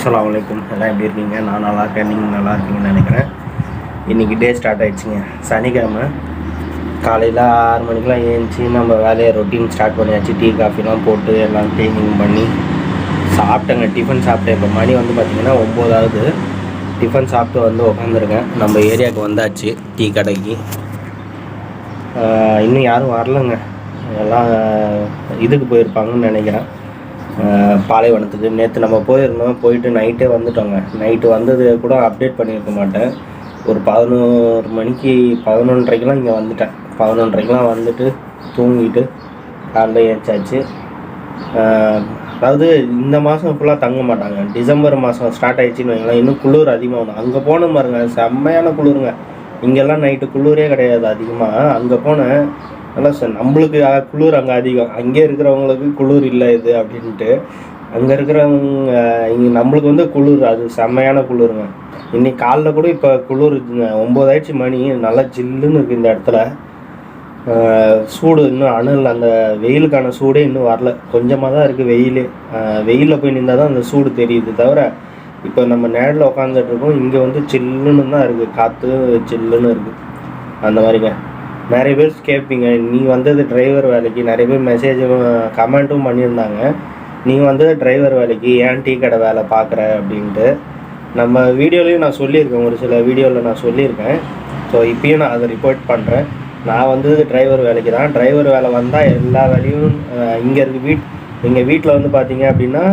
அஸ்லாம் அலைக்கும் எல்லாம் எப்படி இருக்கீங்க? நான் நல்லா இருக்கேன். நீங்கள் நல்லா இருக்கீங்கன்னு நினைக்கிறேன். இன்றைக்கி டே ஸ்டார்ட் ஆகிடுச்சிங்க சனிக்கிழமை. காலையில் ஆறு மணிக்கெலாம் ஏஞ்சி நம்ம வேலையை ரொட்டீன் ஸ்டார்ட் பண்ணியாச்சு. டீ காஃபிலாம் போட்டு எல்லாம் க்ளீனிங் பண்ணி சாப்பிட்டேங்க. டிஃபன் சாப்பிட்டேன். இப்போ மணி வந்து பார்த்திங்கன்னா ஒம்போதாவது டிஃபன் சாப்பிட்டு வந்து உட்காந்துருக்கேன் நம்ம ஏரியாவுக்கு வந்தாச்சு டீ கடைக்கு. இன்னும் யாரும் வரலங்க. எல்லாம் இதுக்கு போயிருப்பாங்கன்னு நினைக்கிறேன். பாலைவனத்துக்கு. நேற்று நம்ம போயிருந்தோம் போயிட்டு நைட்டே வந்துட்டோங்க. நைட்டு வந்தது கூட அப்டேட் பண்ணியிருக்க மாட்டேன். ஒரு பதினோரு மணிக்கு பதினொன்றரைக்கெலாம் இங்கே வந்துட்டேன். பதினொன்றரைக்கெலாம் வந்துட்டு தூங்கிட்டு காலைல ஏச்சாச்சு அதாவது இந்த மாதம் ஃபுல்லாக தங்க மாட்டாங்க. டிசம்பர் மாதம் ஸ்டார்ட் ஆயிடுச்சுன்னு வைங்களேன். இன்னும் குளிர் அதிகமாகணும் அங்கே போன பாருங்க செம்மையான குளிருங்க. இங்கெல்லாம் நைட்டு குளிரே கிடையாது அதிகமாக அங்கே போனேன் நல்லா சார் நம்மளுக்கு குளிர் அங்கே அதிகம். அங்கே இருக்கிறவங்களுக்கு குளிர் இல்லை இது அப்படின்ட்டு. அங்கே இருக்கிறவங்க இங்கே நம்மளுக்கு வந்து குளிர் அது செம்மையான குளிருங்க. இன்னைக்கு காலைல கூட இப்போ குளிர் ஒம்பது ஆயிடுச்சு மணி நல்லா ஜில்லுன்னு இருக்குது இந்த இடத்துல. சூடு இன்னும் அனல் அந்த வெயிலுக்கான சூடே இன்னும் வரல. கொஞ்சமாக தான் இருக்குது வெயில் வெயிலில் போய் நின்றால் தான் அந்த சூடு தெரியுது தவிர இப்போ நம்ம நேரில் உட்காந்துட்டு இருக்கோம் இங்கே வந்து சில்லுன்னு தான் இருக்குது காற்று சில்லுன்னு இருக்குது அந்த மாதிரிங்க. நிறைய பேர் கேட்பீங்க நீ வந்தது டிரைவர் வேலைக்கு. நிறைய பேர் மெசேஜும் கமெண்ட்டும் பண்ணியிருந்தாங்க. நீ வந்தது டிரைவர் வேலைக்கு ஏன் டீ கடை வேலை பார்க்குற அப்படின்ட்டு. நம்ம வீடியோலையும் நான் சொல்லியிருக்கேன் ஒரு சில வீடியோவில் நான் சொல்லியிருக்கேன். ஸோ இப்பயும் நான் அதை ரிப்போர்ட் பண்ணுறேன் நான் வந்து டிரைவர் வேலைக்கு தான். டிரைவர் வேலை வந்தால் எல்லா வேலையும் இங்கே இருக்கு வீட் எங்கள் வீட்டில் வந்து பார்த்தீங்க அப்படின்னா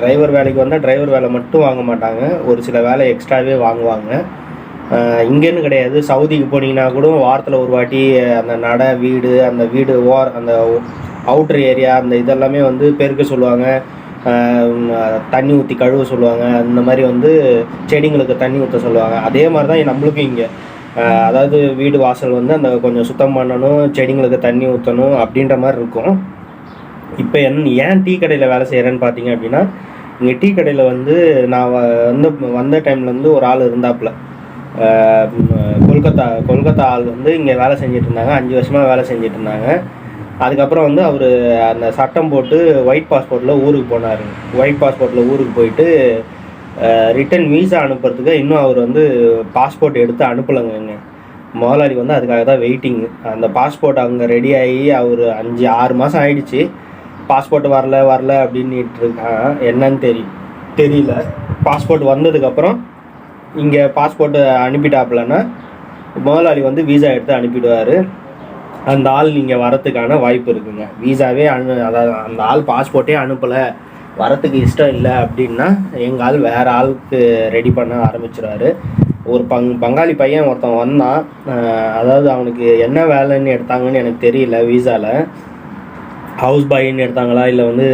டிரைவர் வேலைக்கு வந்தால் டிரைவர் வேலை மட்டும் வாங்க மாட்டாங்க. ஒரு சில வேலை எக்ஸ்ட்ராவே வாங்குவாங்க. இங்கேன்னு கிடையாது. சவுதிக்கு போனீங்கன்னா கூட வாரத்தில் ஒரு வாட்டி அந்த நடை வீடு அந்த வீடு ஓர் அந்த அவுட்ரு ஏரியா அந்த இதெல்லாமே வந்து பெருக்க சொல்லுவாங்க. தண்ணி ஊற்றி கழுவ சொல்லுவாங்க. அந்த மாதிரி வந்து செடிங்களுக்கு தண்ணி ஊற்ற சொல்லுவாங்க. அதே மாதிரி தான் நம்மளுக்கும் இங்கே. அதாவது வீடு வாசல் வந்து அந்த கொஞ்சம் சுத்தம் பண்ணணும் செடிங்களுக்கு தண்ணி ஊற்றணும் அப்படின்ற மாதிரி இருக்கும். இப்போ என் ஏன் டீ கடையில் வேலை செய்கிறேன்னு பார்த்தீங்க அப்படின்னா இங்கே டீ கடையில் வந்து நான் வ- வந்து வந்த டைமில் வந்து ஒரு ஆள் இருந்தாப்புல. கொல்கத்தா கொல்கத்தா ஆள் வந்து இங்கே வேலை செஞ்சுட்டு இருந்தாங்க. அஞ்சு வருஷமாக வேலை செஞ்சுட்டு இருந்தாங்க. அதுக்கப்புறம் வந்து அவர் அந்த சட்டம் போட்டு ஒயிட் பாஸ்போர்ட்டில் ஊருக்கு போனார். ஒயிட் பாஸ்போர்ட்டில் ஊருக்கு போயிட்டு ரிட்டன் வீசா அனுப்புறதுக்கு இன்னும் அவர் வந்து பாஸ்போர்ட் எடுத்து அனுப்பலைங்க முதலாளி வந்து அதுக்காக தான் வெயிட்டிங் அந்த பாஸ்போர்ட் அங்கே ரெடி ஆகி அவர் அஞ்சு ஆறு மாதம் ஆயிடுச்சு. பாஸ்போர்ட் வரல வரல அப்படின்னுட்டு இருக்கான் என்னன்னு தெரி தெரியல. பாஸ்போர்ட் வந்ததுக்கப்புறம் இங்கே பாஸ்போர்ட்டு அனுப்பிட்டாப்புலன்னா முதலாளி வந்து வீசா எடுத்து அனுப்பிடுவார். அந்த ஆள் நீங்கள் வரத்துக்கான வாய்ப்பு இருக்குங்க. வீசாவே அனு அதாவது அந்த ஆள் பாஸ்போர்ட்டே அனுப்பலை. வரத்துக்கு இஷ்டம் இல்லை அப்படின்னா எங்கள் ஆள் வேறு ஆளுக்கு ரெடி பண்ண ஆரம்பிச்சிடுவாரு ஒரு பங் பங்காளி பையன் ஒருத்தன் வந்தான். அதாவது அவனுக்கு என்ன வேலைன்னு எடுத்தாங்கன்னு எனக்கு தெரியல வீசாவில் ஹவுஸ் பாயின்னு எடுத்தாங்களா இல்லை வந்து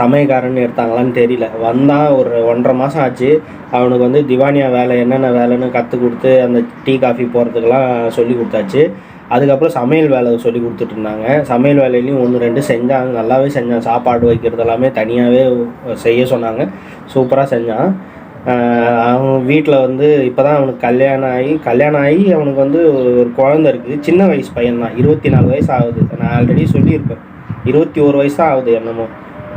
சமயக்காரன்னு எடுத்தாங்களான்னு தெரியல. வந்தான் ஒரு ஒன்றரை மாதம் ஆச்சு. அவனுக்கு வந்து திவானியா வேலை என்னென்ன வேலைன்னு கற்றுக் கொடுத்து அந்த டீ காஃபி போகிறதுக்கெல்லாம் சொல்லி கொடுத்தாச்சு. அதுக்கப்புறம் சமையல் வேலை சொல்லி கொடுத்துட்டு இருந்தாங்க. சமையல் வேலையிலையும் ஒன்று ரெண்டு செஞ்சாங்க. நல்லாவே செஞ்சான். சாப்பாடு வைக்கிறது எல்லாமே தனியாகவே செய்ய சொன்னாங்க. சூப்பராக செஞ்சான். அவன் வீட்டில் வந்து இப்போ தான் அவனுக்கு கல்யாணம் ஆகி கல்யாணம் ஆகி அவனுக்கு வந்து ஒரு குழந்த இருக்குது சின்ன வயசு பையன் தான் இருபத்தி நாலு வயசு ஆகுது. நான் ஆல்ரெடி சொல்லியிருப்பேன். இருபத்தி ஒரு வயசாக ஆகுது என்னமோ.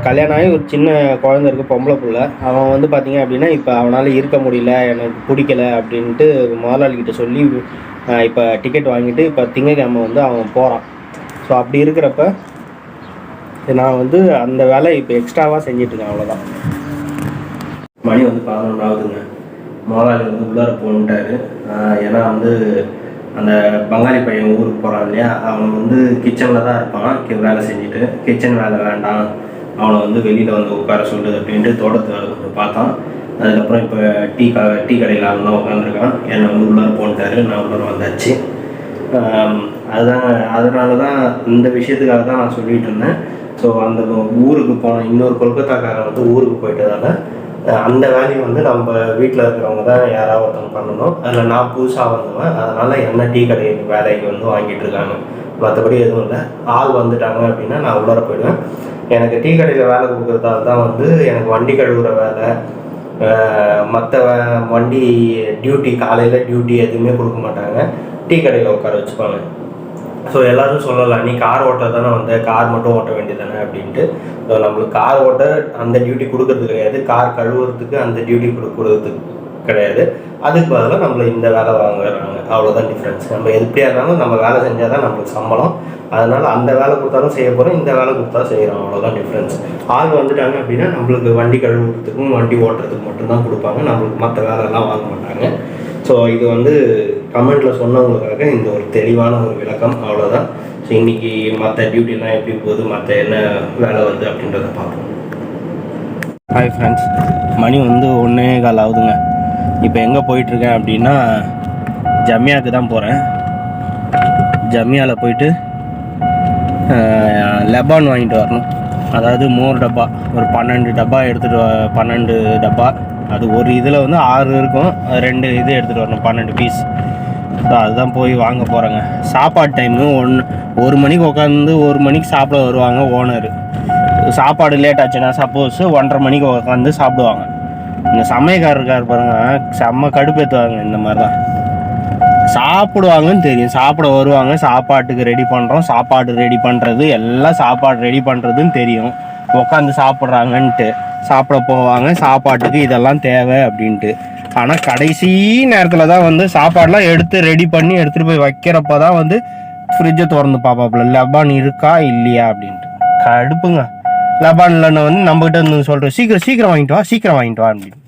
கல்யாணம் ஆகி ஒரு சின்ன குழந்த இருக்குது பொம்பளை பிள்ளை. அவன் வந்து பார்த்தீங்க அப்படின்னா இப்போ அவனால் இருக்க முடியல எனக்கு பிடிக்கல அப்படின்ட்டு முதலாளிகிட்ட சொல்லி இப்போ டிக்கெட் வாங்கிட்டு இப்போ திங்கக்கிழமை வந்து அவன் போகிறான் ஸோ அப்படி இருக்கிறப்ப நான் வந்து அந்த வேலை இப்போ எக்ஸ்ட்ராவாக செஞ்சிட்ருக்கேன் அவ்வளோதான் மணி வந்து பதினொன்றாவதுங்க. முதலாளி வந்து உள்ளார போன்ட்டாரு ஏன்னா வந்து அந்த பங்காளி பையன் ஊருக்கு போகிறான் இல்லையா? அவன் வந்து கிச்சனில் தான் இருப்பான். வேலை செஞ்சுட்டு கிச்சன் வேலை வேண்டாம். அவனை வந்து வெளியில் வந்து உட்கார சொல்லுது அப்படின்ட்டு தோட்டத்து வேலை கொஞ்சம் பார்த்தான். அதுக்கப்புறம் இப்போ டீ க டீ கடையில் அவன் தான் உட்காந்துருக்கான் என்னை வந்து உள்ளார போன்ட்டாரு நான் உள்ளார வந்தாச்சு. அதுதான் அதனால தான் இந்த விஷயத்துக்காக தான் நான் சொல்லிட்டு இருந்தேன். ஸோ அந்த ஊருக்கு போன இன்னொரு கொல்கத்தாக்காரன் வந்து ஊருக்கு போயிட்டதால அந்த வேல்யூ வந்து நம்ம வீட்டில் இருக்கிறவங்க தான் யாராவது ஒருத்தவங்க பண்ணணும். அதில் நான் புதுசாக வந்தவன் அதனால் என்ன டீ கடை வேலைக்கு வந்து வாங்கிட்டு இருக்காங்க. மற்றபடி எதுவும் இல்லை. ஆள் வந்துட்டாங்க அப்படின்னா நான் உள்ளார போயிடுவேன். எனக்கு டீ கடையில் வேலை கொடுக்குறதால தான் வந்து எனக்கு வண்டி கழுவுற வேலை மற்ற வண்டி டியூட்டி காலையில் டியூட்டி எதுவுமே கொடுக்க மாட்டாங்க. டீ கடையில் உட்கார வச்சுப்பாங்க. ஸோ எல்லாரும் சொல்லலாம் நீ கார் ஓட்ட தானே வந்த கார் மட்டும் ஓட்ட வேண்டியதானே அப்படின்ட்டு. ஸோ நம்மளுக்கு கார் ஓட்ட அந்த டியூட்டி கொடுக்கறது கிடையாது. கார் கழுவுறதுக்கு அந்த டியூட்டி கொடுக்கறதுக்கு கிடையாது. அதுக்கு பதிலாக நம்மள இந்த வேலை வாங்குறாங்க. அவ்வளோதான் டிஃப்ரென்ஸ் நம்ம எப்படியா இருந்தாலும் நம்ம வேலை செஞ்சால் தான் நம்மளுக்கு சம்பளம். அதனால் அந்த வேலை கொடுத்தாலும் செய்ய போகிறோம் இந்த வேலை கொடுத்தா செய்கிறோம் அவ்வளோதான் டிஃப்ரென்ஸ் ஆள் வந்துட்டாங்க அப்படின்னா நம்மளுக்கு வண்டி கழுவுறதுக்கும் வண்டி ஓட்டுறதுக்கு மட்டும்தான் கொடுப்பாங்க. நம்மளுக்கு மற்ற வேலைலாம் வாங்க மாட்டாங்க. ஸோ இது வந்து கமெண்ட்டில் சொன்னவங்களுக்காக இந்த ஒரு தெளிவான ஒரு விளக்கம். அவ்வளோதான் ஸோ இன்னைக்கு மற்ற டியூட்டிலாம் எப்படி போகுது மற்ற என்ன வேலை வருது அப்படின்றத பார்ப்போம். ஹாய் ஃப்ரெண்ட்ஸ் மணி வந்து ஒன்றே கால் ஆகுதுங்க. இப்போ எங்கே போயிட்டுருக்கேன் அப்படின்னா ஜம்யாவுக்கு தான் போகிறேன் ஜம்யாவில் போயிட்டு லெபான் வாங்கிட்டு வரணும். அதாவது மோர் டப்பா ஒரு பன்னெண்டு டப்பா எடுத்துகிட்டு பன்னெண்டு டப்பா. அது ஒரு இதில் வந்து ஆறு இருக்கும். ரெண்டு இது எடுத்துகிட்டு வரணும் பன்னெண்டு பீஸ் அதுதான் போய் வாங்க போகிறேங்க சாப்பாடு டைமு ஒன் ஒரு மணிக்கு உட்காந்து ஒரு மணிக்கு சாப்பிட வருவாங்க ஓனர் சாப்பாடு லேட் ஆச்சுன்னா சப்போஸ் ஒன்றரை மணிக்கு உட்காந்து சாப்பிடுவாங்க. இந்த சமயக்காரர் இருக்கார் பாருங்க செம்ம கடுப்பேற்றுவாங்க இந்த மாதிரி தான் சாப்பிடுவாங்கன்னு தெரியும் சாப்பிட வருவாங்க சாப்பாட்டுக்கு ரெடி பண்ணுறோம் சாப்பாடு ரெடி பண்ணுறது எல்லாம் சாப்பாடு ரெடி பண்ணுறதுன்னு தெரியும். உட்காந்து சாப்பிட்றாங்கன்ட்டு. சாப்பிட போவாங்க. சாப்பாட்டுக்கு இதெல்லாம் தேவை அப்படின்ட்டு. ஆனால் கடைசி நேரத்தில் தான் வந்து சாப்பாடெலாம் எடுத்து ரெடி பண்ணி எடுத்துகிட்டு போய் வைக்கிறப்ப தான் வந்து ஃப்ரிட்ஜை திறந்து பார்ப்பாப்புல. லெபான் இருக்கா இல்லையா அப்படின்ட்டு. கடுப்புங்க. லெபானில் வந்து நம்மகிட்ட வந்து சொல்கிறோம் சீக்கிரம் சீக்கிரம் வாங்கிட்டு வா சீக்கிரம் வாங்கிட்டு வா அப்படின்னு.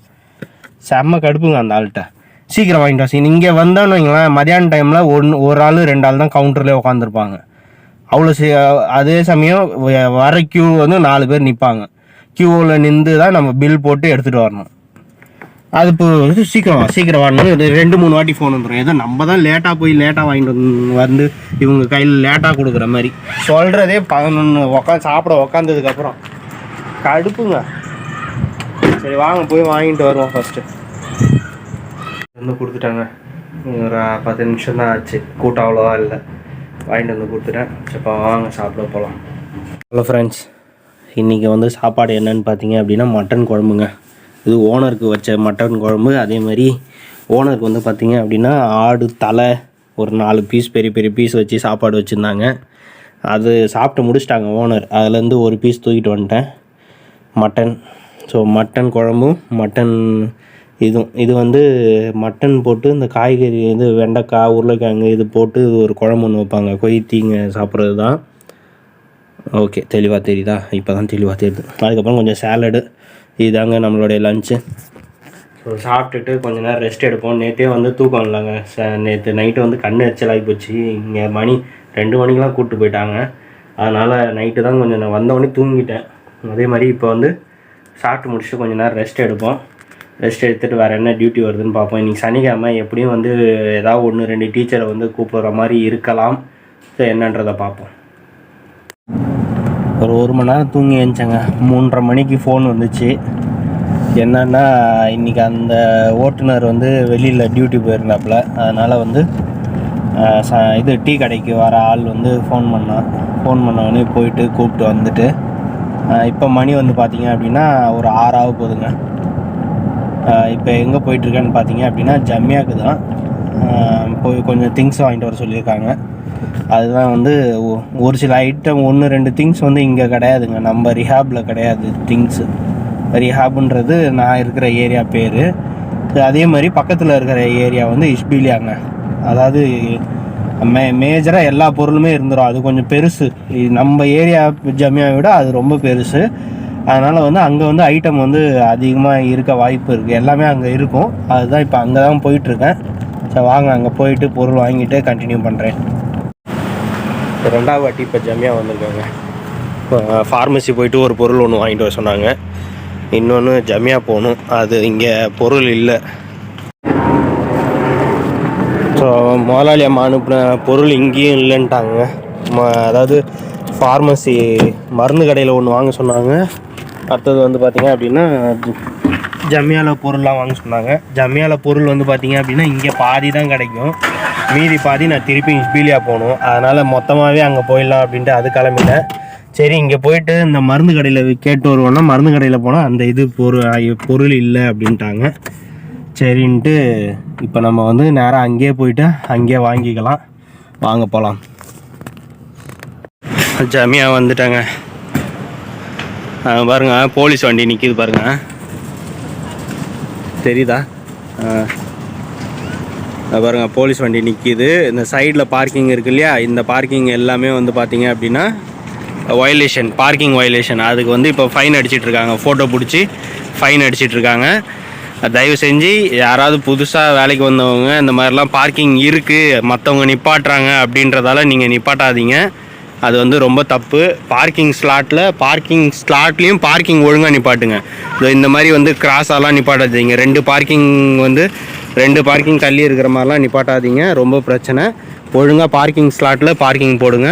செம்ம கடுப்புங்க அந்த ஆள்கிட்ட. சீக்கிரம் வாங்கிட்டு வா சீ இங்கே வந்தோன்னு வைங்களேன் மதியான டைமில் ஒன்று ஒரு ஆள் ரெண்டு ஆள் தான் கவுண்டர்லேயே உட்காந்துருப்பாங்க அவ்வளோ சீ அதே சமயம் வர கியூ வந்து நாலு பேர் நிற்பாங்க கியூவில் நின்று தான் நம்ம பில் போட்டு எடுத்துகிட்டு வரணும். அது இப்போ வந்து சீக்கிரம் சீக்கிரம் வரணும். ரெண்டு மூணு வாட்டி ஃபோன் வந்துடும் ஏதோ நம்ம தான் லேட்டாக போய் லேட்டாக வாங்கிட்டு வந்து- வந்து இவங்க கையில் லேட்டாக கொடுக்குற மாதிரி. சொல்கிறதே பதினொன்று உட்காந்து சாப்பிட உக்காந்ததுக்கப்புறம் கடுப்புங்க. சரி வாங்க போய் வாங்கிட்டு வருவோம் ஃபஸ்ட்டு வந்து கொடுத்துட்டாங்க. ஒரு பத்து நிமிஷம் தான் ஆச்சு. கூட்டம் அவ்வளோவா இல்லை. வாங்கிட்டு வந்து கொடுத்துட்டேன். சரிப்பா வாங்க சாப்பிட போகலாம் ஹலோ ஃப்ரெண்ட்ஸ் இன்றைக்கி வந்து சாப்பாடு என்னன்னு பார்த்தீங்க அப்படின்னா மட்டன் குழம்புங்க. இது ஓனருக்கு வச்ச மட்டன் குழம்பு. அதே மாதிரி ஓனருக்கு வந்து பார்த்தீங்க அப்படின்னா ஆடு தலை ஒரு நாலு பீஸ் பெரிய பெரிய பீஸ் வச்சு சாப்பாடு வச்சுருந்தாங்க. அது சாப்பிட்டு முடிச்சிட்டாங்க ஓனர். அதுலேருந்து ஒரு பீஸ் தூக்கிட்டு வந்துட்டேன். மட்டன். ஸோ மட்டன் குழம்பும் மட்டன் இதுவும். இது வந்து மட்டன் போட்டு இந்த காய்கறி இது வெண்டைக்காய் உருளைக்கிழங்கு இது போட்டு ஒரு குழம்பு ஒன்று வைப்பாங்க. கொய்த்திங்க சாப்பிட்றது தான். ஓகே தெளிவாக தெரியுதா? இப்போ தான் தெளிவாக தெரியுது. அதுக்கப்புறம் கொஞ்சம் சேலடு இதுதாங்க நம்மளுடைய லஞ்சு ஸோ சாப்பிட்டுட்டு கொஞ்ச நேரம் ரெஸ்ட் எடுப்போம். நேற்றே வந்து தூக்கம் இல்லைங்க. ச நேற்று நைட்டு வந்து கண் எரிச்சலாகி போச்சு. இங்கே மணி ரெண்டு மணிக்கெலாம் கூப்பிட்டு போயிட்டாங்க. அதனால் நைட்டு தான் கொஞ்சம் நான் வந்தவொடனே தூங்கிட்டேன். அதே மாதிரி இப்போ வந்து சாப்பிட்டு முடிச்சுட்டு கொஞ்ச நேரம் ரெஸ்ட் எடுப்போம். ரெஸ்ட் எடுத்துகிட்டு வேறு என்ன டியூட்டி வருதுன்னு பார்ப்போம். இன்றைக்கி சனிக்கிழமை எப்படியும் வந்து ஏதாவது ஒன்று ரெண்டு டீச்சரை வந்து கூப்பிடுற மாதிரி இருக்கலாம். ஸோ என்னன்றதை பார்ப்போம். ஒரு ஒரு மணி நேரம் தூங்கி எழுந்தேங்க மூன்றரை மணிக்கு ஃபோன் வந்துச்சு. என்னன்னா இன்றைக்கி அந்த ஓட்டுநர் வந்து வெளியில் டியூட்டி போயிருந்தாப்புல. அதனால் வந்து ச இது டீ கடைக்கு வர ஆள் வந்து ஃபோன் பண்ணான் ஃபோன் பண்ணவொடனே போயிட்டு கூப்பிட்டு வந்துட்டு இப்போ மணி வந்து பார்த்தீங்க அப்படின்னா ஒரு ஆறாக போகுதுங்க இப்போ எங்கே போயிட்டுருக்கேன்னு பார்த்தீங்க அப்படின்னா ஜம்மியாக்கு தான். போய் கொஞ்சம் திங்ஸ் வாங்கிட்டு வர சொல்லியிருக்காங்க. அதுதான் வந்து ஒ- ஒரு சில ஐட்டம் ஒன்று ரெண்டு திங்ஸ் வந்து இங்கே கிடையாதுங்க. நம்ம ரிஹாபில் கிடையாது திங்ஸு ரிஹாப்ன்றது நான் இருக்கிற ஏரியா பேர். அதே மாதிரி பக்கத்தில் இருக்கிற ஏரியா வந்து இஷ்பிலியாங்க அதாவது மே மேஜராக எல்லா பொருளுமே இருந்துடும் அது கொஞ்சம் பெருசு. நம்ம ஏரியா ஜமியாவை விட அது ரொம்ப பெருசு. அதனால் வந்து அங்கே வந்து ஐட்டம் வந்து அதிகமாக இருக்க வாய்ப்பு இருக்குது எல்லாமே அங்கே இருக்கும். அதுதான் இப்போ அங்கே தான் போயிட்டுருக்கேன் சரி வாங்க அங்கே போயிட்டு பொருள் வாங்கிட்டு கண்டினியூ பண்ணுறேன் ரெண்டாவது வாட்டி இப்போ ஜம்மியாக வந்திருக்காங்க. ஃபார்மசி போயிட்டு ஒரு பொருள் ஒன்று வாங்கிட்டு வர சொன்னாங்க. இன்னொன்று ஜம்மியாக போகணும். அது இங்கே பொருள் இல்லை. ஸோ முதலாளி அம்மா அனுப்பின பொருள் இங்கேயும் இல்லைன்ட்டாங்க. ம- அதாவது ஃபார்மசி மருந்து கடையில் ஒன்று வாங்க சொன்னாங்க. அடுத்தது வந்து பார்த்திங்க அப்படின்னா ஜம்மியாவில் பொருள்லாம் வாங்க சொன்னாங்க. ஜம்மியாவில் பொருள் வந்து பார்த்திங்க அப்படின்னா இங்கே பாதி தான் கிடைக்கும். மீதி பாதி நான் திருப்பி பீலியா போகணும். அதனால் மொத்தமாகவே அங்கே போயிடலாம் அப்படின்ட்டு அது கிளம்பிட்டேன். சரி இங்கே போயிட்டு இந்த மருந்து கடையில் கேட்டு வருவோன்னா மருந்து கடையில் போனால் அந்த இது பொருள் பொருள் இல்லை அப்படின்ட்டாங்க. சரின்ட்டு இப்போ நம்ம வந்து நேராக அங்கேயே போயிட்டு அங்கேயே வாங்கிக்கலாம். வாங்க போகலாம் ஜமியா வந்துட்டாங்க. பாருங்க போலீஸ் வண்டி நிற்கிது பாருங்க. தெரியுதா? பாருங்கள் போலீஸ் வண்டி நிற்கிது இந்த சைடில் பார்க்கிங் இருக்கு இல்லையா? இந்த பார்க்கிங் எல்லாமே வந்து பார்த்தீங்க அப்படின்னா வயலேஷன் பார்க்கிங் வயலேஷன் அதுக்கு வந்து இப்போ ஃபைன் அடிச்சிட்ருக்காங்க ஃபோட்டோ பிடிச்சி ஃபைன் அடிச்சிட்ருக்காங்க தயவு செஞ்சு யாராவது புதுசாக வேலைக்கு வந்தவங்க இந்த மாதிரிலாம் பார்க்கிங் இருக்குது மற்றவங்க நிப்பாட்டுறாங்க அப்படின்றதால நீங்கள் நிப்பாட்டாதீங்க. அது வந்து ரொம்ப தப்பு. பார்க்கிங் ஸ்லாட்டில் பார்க்கிங் ஸ்லாட்லேயும் பார்க்கிங் ஒழுங்காக நிப்பாட்டுங்க. இதோ இந்த மாதிரி வந்து கிராஸாலாம் நிப்பாட்டாதீங்க. ரெண்டு பார்க்கிங் வந்து ரெண்டு பார்க்கிங் தள்ளி இருக்கிற மாதிரிலாம் நிப்பாட்டாதீங்க. ரொம்ப பிரச்சனை. ஒழுங்காக பார்க்கிங் ஸ்லாட்டில் பார்க்கிங் போடுங்க.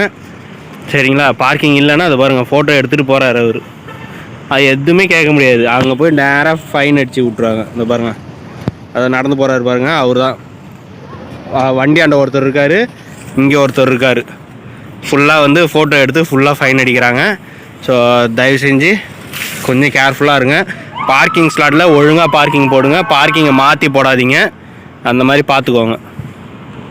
சரிங்களா? பார்க்கிங் இல்லைன்னா அதை பாருங்கள் ஃபோட்டோ எடுத்துகிட்டு போகிறார் அவர். அது எதுவுமே கேட்க முடியாது. அங்கே போய் நேராக ஃபைன் அடித்து விட்ருவாங்க இந்த பாருங்கள் அதை நடந்து போகிறாரு பாருங்கள் அவர் தான் வண்டியாண்ட ஒருத்தர் இருக்கார். இங்கே ஒருத்தர் இருக்கார். ஃபுல்லாக வந்து ஃபோட்டோ எடுத்து ஃபுல்லாக ஃபைன் அடிக்கிறாங்க. ஸோ தயவு செஞ்சு கொஞ்சம் கேர்ஃபுல்லாக இருங்க. பார்க்கிங் ஸ்லாட்டில் ஒழுங்காக பார்க்கிங் போடுங்க. பார்க்கிங்கை மாற்றி போடாதீங்க. அந்த மாதிரி பார்த்துக்கோங்க.